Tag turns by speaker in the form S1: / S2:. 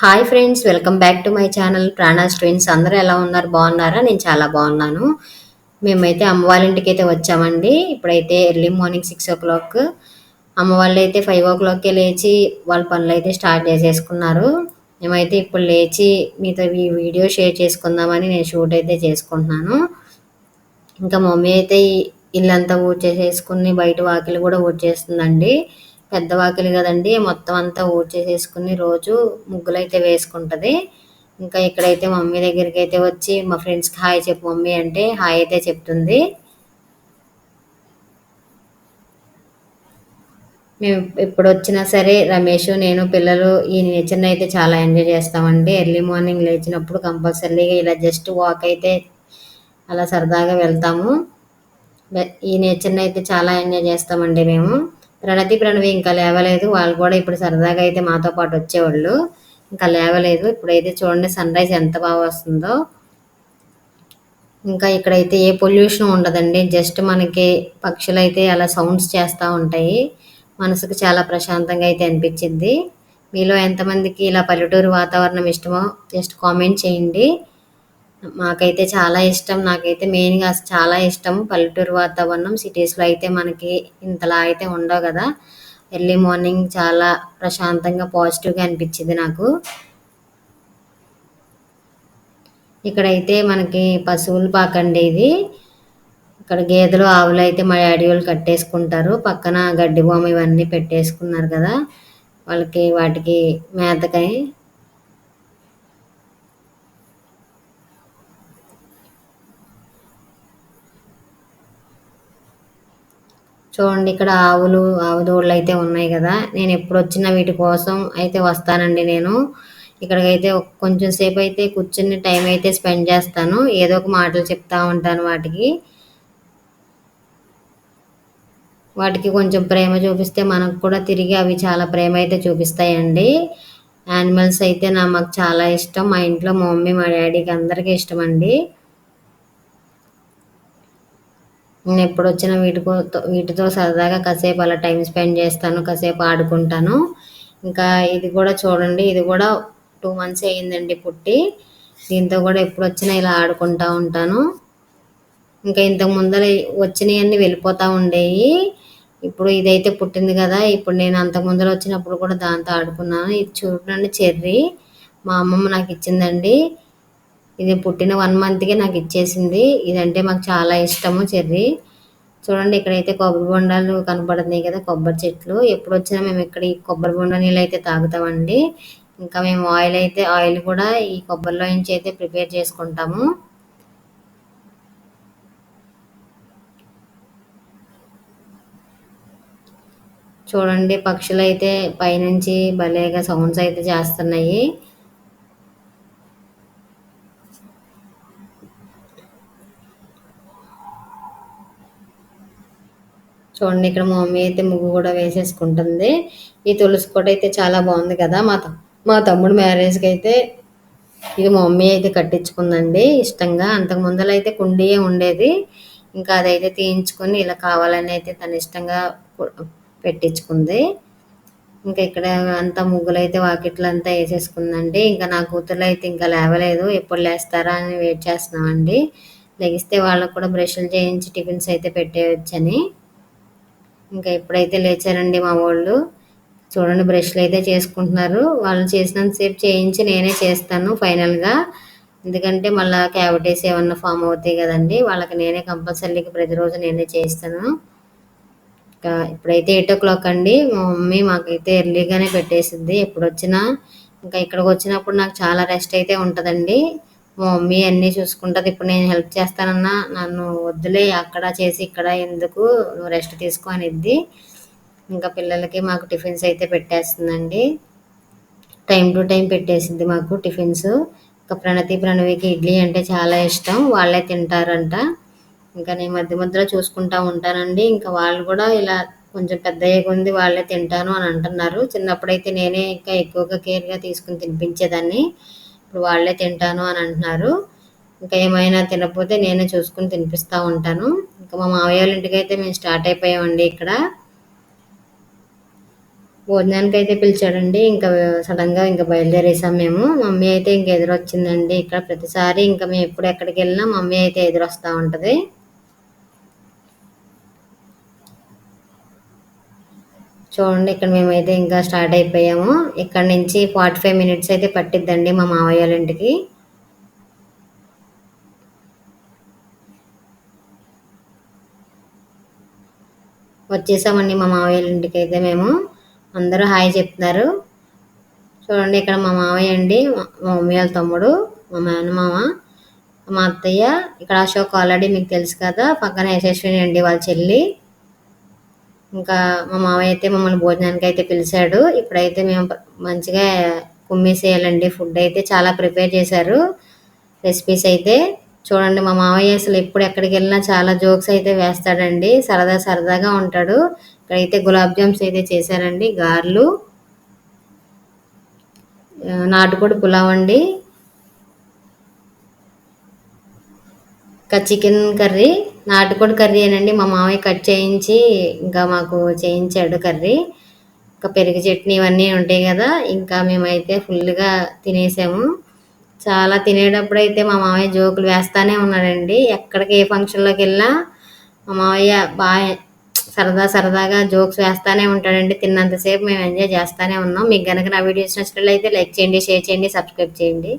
S1: Hi friends welcome back to my channel Pranas twins అందరూ ఎలా ఉన్నారు? బాగున్నారా? నేను చాలా బాగున్నాను. మేమైతే అమ్మ వాళ్ళ ఇంటికి అయితే వచ్చామండి. ఇప్పుడైతే early morning six o'clock అమ్మవాళ్ళు అయితే ఫైవ్ ఓ క్లాక్కే లేచి వాళ్ళ పనులు అయితే స్టార్ట్ చేసేసుకున్నారు. మేమైతే ఇప్పుడు లేచి మీతో ఈ వీడియో షేర్ చేసుకుందామని నేను షూట్ అయితే చేసుకుంటున్నాను. ఇంకా మమ్మీ అయితే ఇల్లంతా ఇల్లంతా ఊడ్చేసేసుకుని బయట వాకిలి కూడా ఊడ్చేస్తుందండి. పెద్ద వాకిలి కదండి. మొత్తం అంతా ఊడ్చేసేసుకుని రోజు ముగ్గులు అయితే వేసుకుంటుంది. ఇంకా ఇక్కడైతే మమ్మీ దగ్గరికి అయితే వచ్చి మా ఫ్రెండ్స్కి హాయ్ చెప్పు మమ్మీ అంటే హాయ్ అయితే చెప్తుంది. మేము ఎప్పుడు వచ్చినా సరే రమేష్ నేను పిల్లలు ఈ నేచర్ని అయితే చాలా ఎంజాయ్ చేస్తామండి. ఎర్లీ మార్నింగ్ లేచినప్పుడు కంపల్సరీగా ఇలా జస్ట్ వాక్ అయితే అలా సరదాగా వెళ్తాము. ఈ నేచర్ని అయితే చాలా ఎంజాయ్ చేస్తామండి మేము. ప్రణతి ప్రణవి ఇంకా లేవలేదు. వాళ్ళు కూడా ఇప్పుడు సరదాగా అయితే మాతో పాటు వచ్చేవాళ్ళు. ఇంకా లేవలేదు. ఇప్పుడైతే చూడండి సన్ రైజ్ ఎంత బాగా వస్తుందో. ఇంకా ఇక్కడైతే ఏ పొల్యూషన్ ఉండదండి. జస్ట్ మనకి పక్షులు అయితే అలా సౌండ్స్ చేస్తూ ఉంటాయి. మనసుకు చాలా ప్రశాంతంగా అయితే అనిపించింది. మీలో ఎంతమందికి ఇలా పల్లెటూరు వాతావరణం ఇష్టమో జస్ట్ కామెంట్ చేయండి. మాకైతే చాలా ఇష్టం. నాకైతే మెయిన్గా చాలా ఇష్టం పల్లెటూరు వాతావరణం. సిటీస్లో అయితే మనకి ఇంతలా అయితే ఉండవు కదా. ఎర్లీ మార్నింగ్ చాలా ప్రశాంతంగా పాజిటివ్గా అనిపించింది నాకు. ఇక్కడైతే మనకి పశువులు పాకండి ఇది. ఇక్కడ గేదెలు ఆవులు అయితే మా డాడీ వాళ్ళు కట్టేసుకుంటారు. పక్కన గడ్డి బొమ్మ ఇవన్నీ పెట్టేసుకున్నారు కదా. వాళ్ళకి వాటికి మేతకై చూడండి ఇక్కడ ఆవులు ఆవు దూడలు అయితే ఉన్నాయి కదా. నేను ఎప్పుడు వచ్చినా వీటి కోసం అయితే వస్తానండి నేను. ఇక్కడికైతే కొంచెం సేపు అయితే కూర్చుని టైం అయితే స్పెండ్ చేస్తాను. ఏదో ఒక మాటలు చెప్తా ఉంటాను వాటికి. వాటికి కొంచెం ప్రేమ చూపిస్తే మనకు కూడా తిరిగి అవి చాలా ప్రేమ అయితే చూపిస్తాయండి. యానిమల్స్ అయితే నా మాకు చాలా ఇష్టం. మా ఇంట్లో మా మమ్మీ మా డాడీకి అందరికీ ఇష్టం అండి నేను ఎప్పుడు వచ్చినా వీటికో వీటితో సరదాగా కాసేపు అలా టైం స్పెండ్ చేస్తాను కాసేపు ఆడుకుంటాను. ఇంకా ఇది కూడా చూడండి ఇది కూడా టూ మంత్స్ అయ్యిందండి పుట్టి. దీంతో కూడా ఎప్పుడు వచ్చినా ఇలా ఆడుకుంటూ ఉంటాను. ఇంకా ఇంతకు ముందర వచ్చినవన్నీ వెళ్ళిపోతూ ఉండేవి ఇప్పుడు ఇదైతే పుట్టింది కదా ఇప్పుడు నేను అంతకు ముందర వచ్చినప్పుడు కూడా దాంతో ఆడుకున్నాను. ఇది చూడండి చెర్రీ మా అమ్మమ్మ నాకు ఇచ్చిందండి. ఇది పుట్టిన వన్ మంత్కే నాకు ఇచ్చేసింది. ఇదంటే మాకు చాలా ఇష్టము చెర్రీ. చూడండి ఇక్కడైతే కొబ్బరి బొండాలు కనపడుతున్నాయి కదా కొబ్బరి చెట్లు. ఎప్పుడు వచ్చినా మేము ఇక్కడ ఈ కొబ్బరి బొండ నీళ్ళు అయితే తాగుతామండి. ఇంకా మేము ఆయిల్ అయితే ఆయిల్ కూడా ఈ కొబ్బరిలో నుంచి అయితే ప్రిపేర్ చేసుకుంటాము. చూడండి పక్షులు అయితే పైనుంచి భలేగా సౌండ్స్ అయితే చేస్తున్నాయి. చూడండి ఇక్కడ మా మమ్మీ అయితే ముగ్గు కూడా వేసేసుకుంటుంది. ఈ తులసి కోట అయితే చాలా బాగుంది కదా. మా మా తమ్ముడు మ్యారేజ్కి అయితే ఇది మా మమ్మీ అయితే కట్టించుకుందండి ఇష్టంగా. అంతకు ముందర అయితే కుండీయే ఉండేది. ఇంకా అదైతే తీయించుకొని ఇలా కావాలని అయితే తను ఇష్టంగా పెట్టించుకుంది. ఇంకా ఇక్కడ అంతా ముగ్గులు అయితే వాకిట్లు అంతా వేసేసుకుందండి. ఇంకా నా కూతుర్లు అయితే ఇంకా లేవలేదు. ఎప్పుడు లేస్తారా అని వెయిట్ చేస్తున్నామండి. లెగిస్తే వాళ్ళకు కూడా బ్రష్లు చేయించి టిఫిన్స్ అయితే పెట్టేయచ్చని. ఇంకా ఎప్పుడైతే లేచారండి మా వాళ్ళు చూడండి బ్రష్లు అయితే చేసుకుంటున్నారు. వాళ్ళు చేసినంతసేపు చేయించి నేనే చేస్తాను ఫైనల్గా. ఎందుకంటే మళ్ళీ క్యావిటీస్ ఏమన్నా ఫామ్ అవుతాయి కదండి వాళ్ళకి నేనే కంపల్సరీకి ప్రతిరోజు నేనే చేస్తాను ఇంకా ఇప్పుడైతే ఎయిట్ ఓ క్లాక్ అండి మా మమ్మీ మాకైతే ఎర్లీగానే పెట్టేసింది. ఎప్పుడు వచ్చినా ఇంకా ఇక్కడికి వచ్చినప్పుడు నాకు చాలా రెస్ట్ అయితే ఉంటుందండి. మా మమ్మీ అన్నీ చూసుకుంటుంది. ఇప్పుడు నేను హెల్ప్ చేస్తానన్నా నన్ను వద్దులే అక్కడ చేసి ఇక్కడ ఎందుకు నువ్వు రెస్ట్ తీసుకో అనిద్ది. ఇంకా పిల్లలకి మాకు టిఫిన్స్ అయితే పెట్టేస్తుందండి. టైం టు టైం పెట్టేసింది మాకు టిఫిన్స్. ఇంకా ప్రణతి ప్రణవికి ఇడ్లీ అంటే చాలా ఇష్టం. వాళ్ళే తింటారంట. ఇంకా నేను మధ్య మధ్యలో చూసుకుంటా ఉంటానండి. ఇంకా వాళ్ళు కూడా ఇలా కొంచెం పెద్ద ఉంది వాళ్ళే తింటాను అని అంటున్నారు. చిన్నప్పుడైతే నేనే ఇంకా ఎక్కువగా కేర్గా తీసుకుని తినిపించేదాన్ని. ఇప్పుడు వాళ్ళే తింటాను అని అంటున్నారు. ఇంకా ఏమైనా తినకపోతే నేనే చూసుకుని తినిపిస్తూ ఉంటాను. ఇంకా మా మావయ్య వాళ్ళ ఇంటికి అయితే మేము స్టార్ట్ అయిపోయామండి ఇక్కడ. భోజనానికి అయితే పిలిచాడండి. ఇంకా సడన్గా ఇంకా బయలుదేరేసాం మేము. మమ్మీ అయితే ఇంక ఎదురొచ్చిందండి ఇక్కడ. ప్రతిసారి ఇంకా మేము ఎప్పుడు ఎక్కడికి వెళ్ళినా మమ్మీ అయితే ఎదురొస్తూ ఉంటుంది. చూడండి ఇక్కడ మేమైతే ఇంకా స్టార్ట్ అయిపోయాము. ఇక్కడ నుంచి ఫార్టీ ఫైవ్ మినిట్స్ అయితే పట్టిద్దండి మా మావయ్య వాళ్ళ ఇంటికి. వచ్చేసామండి మా మావయ్య వాళ్ళ ఇంటికి అయితే మేము. అందరూ హాయ్ చెప్తున్నారు. చూడండి ఇక్కడ మా మావయ్య అండి మా మా మమ్మీ వాళ్ళ తమ్ముడు మా మేనమామ మా అత్తయ్య. ఇక్కడ అశోక్ ఆల్రెడీ మీకు తెలుసు కదా పక్కన యశస్విని అండి వాళ్ళ చెల్లి. ఇంకా మా మావయ్య అయితే మమ్మల్ని భోజనానికి అయితే పిలిచాడు. ఇప్పుడైతే మేము మంచిగా కుమ్మేసేయాలండి. ఫుడ్ అయితే చాలా ప్రిపేర్ చేశారు. రెసిపీస్ అయితే చూడండి మా మావయ్య అసలు ఎప్పుడు ఎక్కడికి వెళ్ళినా చాలా జోక్స్ అయితే వేస్తాడండి. సరదా సరదాగా ఉంటాడు. ఇక్కడైతే గులాబ్ జామ్స్ అయితే చేశారండి. గారెలు నాటుకోడి పులావ్ అండి. ఇంకా చికెన్ కర్రీ నాటుకోడి కర్రీ అనండి. మా మామయ్య కట్ చేయించి ఇంకా మాకు చేయించాడు కర్రీ. ఇంకా పెరుగు చట్నీ ఇవన్నీ ఉంటాయి కదా ఇంకా మేమైతే ఫుల్గా తినేసాము. చాలా తినేటప్పుడు అయితే మా మామయ్య జోకులు వేస్తానే ఉన్నాడండి. ఎక్కడికి ఏ ఫంక్షన్లోకి వెళ్ళినా మా మామయ్య బాగా సరదా సరదాగా జోక్స్ వేస్తానే ఉంటాడండి. తిన్నంతసేపు మేము ఎంజాయ్ చేస్తానే ఉన్నాం. మీకు కనుక నా వీడియోస్ నచ్చినట్లయితే లైక్ చేయండి షేర్ చేయండి సబ్స్క్రైబ్ చేయండి.